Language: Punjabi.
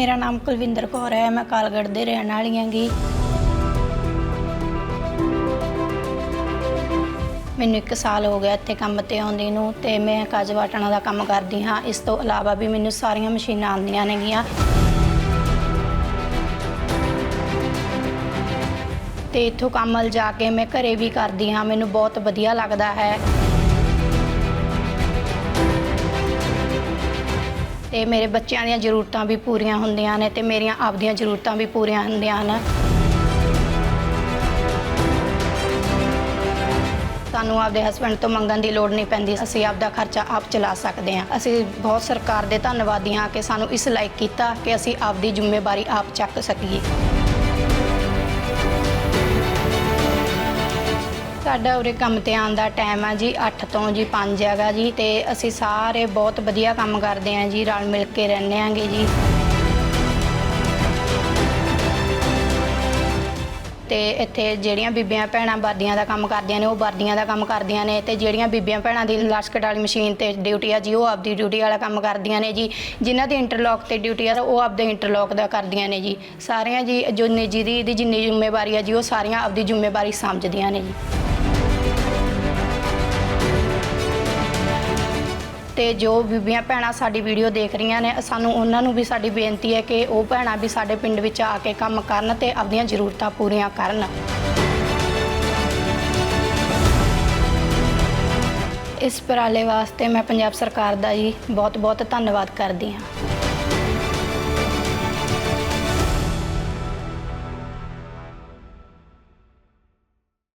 ਮੇਰਾ ਨਾਮ ਕੁਲਵਿੰਦਰ ਕੌਰ ਹੈ, ਮੈਂ ਕਾਲਗੜ੍ਹ ਦੇ ਰਹਿਣ ਵਾਲੀ ਹਾਂਗੀ। ਮੈਨੂੰ 1 ਸਾਲ ਹੋ ਗਿਆ ਇੱਥੇ ਕੰਮ ਤੇ ਆਉਂਦੀ ਨੂੰ ਤੇ ਮੈਂ ਕਾਜ ਵਾਟਣਾ ਦਾ ਕੰਮ ਕਰਦੀ ਹਾਂ। ਇਸ ਤੋਂ ਇਲਾਵਾ ਵੀ ਮੈਨੂੰ ਸਾਰੀਆਂ ਮਸ਼ੀਨਾਂ ਆਉਂਦੀਆਂ ਨੇਗੀਆਂ। ਤੇ ਇੱਥੋਂ ਕੰਮ ਲਿਜਾ ਕੇ ਮੈਂ ਘਰੇ ਵੀ ਕਰਦੀ ਹਾਂ, ਮੈਨੂੰ ਬਹੁਤ ਵਧੀਆ ਲੱਗਦਾ ਹੈ। ਤੇ ਮੇਰੇ ਬੱਚਿਆਂ ਦੀਆਂ ਜ਼ਰੂਰਤਾਂ ਵੀ ਪੂਰੀਆਂ ਹੁੰਦੀਆਂ ਨੇ ਤੇ ਮੇਰੀਆਂ ਆਪਦੀਆਂ ਜ਼ਰੂਰਤਾਂ ਵੀ ਪੂਰੀਆਂ ਹੁੰਦੀਆਂ ਹਨ ਸਾਨੂੰ ਆਪਦੇ ਹਸਬੰਡ ਤੋਂ ਮੰਗਣ ਦੀ ਲੋੜ ਨਹੀਂ ਪੈਂਦੀ। ਅਸੀਂ ਆਪਦਾ ਖਰਚਾ ਆਪ ਚਲਾ ਸਕਦੇ ਹਾਂ। ਅਸੀਂ ਬਹੁਤ ਸਰਕਾਰ ਦੇ ਧੰਨਵਾਦੀ ਹਾਂ ਕਿ ਸਾਨੂੰ ਇਸ ਲਾਇਕ ਕੀਤਾ ਕਿ ਅਸੀਂ ਆਪਦੀ ਜ਼ਿੰਮੇਵਾਰੀ ਆਪ ਚੱਕ ਸਕੀਏ। ਸਾਡਾ ਉਰੇ ਕੰਮ ਤੇ ਆਉਣ ਦਾ ਟਾਈਮ ਆ ਜੀ 8 ਤੋਂ ਜੀ 5 ਹੈਗਾ ਜੀ ਤੇ ਅਸੀਂ ਸਾਰੇ ਬਹੁਤ ਵਧੀਆ ਕੰਮ ਕਰਦੇ ਆਂ ਜੀ, ਰਲ ਮਿਲ ਕੇ ਰਹਿੰਦੇ ਆਂਗੇ ਜੀ। ਤੇ ਇੱਥੇ ਜਿਹੜੀਆਂ ਬੀਬੀਆਂ ਭੈਣਾਂ ਵਰਦੀਆਂ ਦਾ ਕੰਮ ਕਰਦੀਆਂ ਨੇ, ਉਹ ਵਰਦੀਆਂ ਦਾ ਕੰਮ ਕਰਦੀਆਂ ਨੇ ਤੇ ਜਿਹੜੀਆਂ ਬੀਬੀਆਂ ਭੈਣਾਂ ਦੀ ਲਸਕਟ ਵਾਲੀ ਮਸ਼ੀਨ ਤੇ ਡਿਊਟੀ ਆ ਜੀ, ਉਹ ਆਪਦੀ ਡਿਊਟੀ ਵਾਲਾ ਕੰਮ ਕਰਦੀਆਂ ਨੇ ਜੀ। ਜਿਨ੍ਹਾਂ ਦੀ ਇੰਟਰਲੌਕ ਤੇ ਡਿਊਟੀ ਆ, ਉਹ ਆਪਦੇ ਇੰਟਰਲੌਕ ਦਾ ਕਰਦੀਆਂ ਨੇ ਜੀ। ਸਾਰੀਆਂ ਜੀ, ਜੋ ਨਿੱਜੀ ਦੀ ਦੀ ਜਿੰਨੀ ਜ਼ਿੰਮੇਵਾਰੀ ਆ ਜੀ, ਉਹ ਸਾਰੀਆਂ ਆਪਦੀ ਜ਼ਿੰਮੇਵਾਰੀ ਸਮਝਦੀਆਂ ਨੇ ਜੀ। ਤੇ ਜੋ ਬੀਬੀਆਂ ਭੈਣਾਂ ਸਾਡੀ ਵੀਡੀਓ ਦੇਖ ਰਹੀਆਂ ਨੇ, ਸਾਨੂੰ ਉਹਨਾਂ ਨੂੰ ਵੀ ਸਾਡੀ ਬੇਨਤੀ ਹੈ ਕਿ ਉਹ ਭੈਣਾਂ ਵੀ ਸਾਡੇ ਪਿੰਡ ਵਿੱਚ ਆ ਕੇ ਕੰਮ ਕਰਨ ਤੇ ਆਪਣੀਆਂ ਜ਼ਰੂਰਤਾਂ ਪੂਰੀਆਂ ਕਰਨ। ਇਸ ਉਪਰਾਲੇ ਵਾਸਤੇ ਮੈਂ ਪੰਜਾਬ ਸਰਕਾਰ ਦਾ ਜੀ ਬਹੁਤ ਬਹੁਤ ਧੰਨਵਾਦ ਕਰਦੀ ਹਾਂ।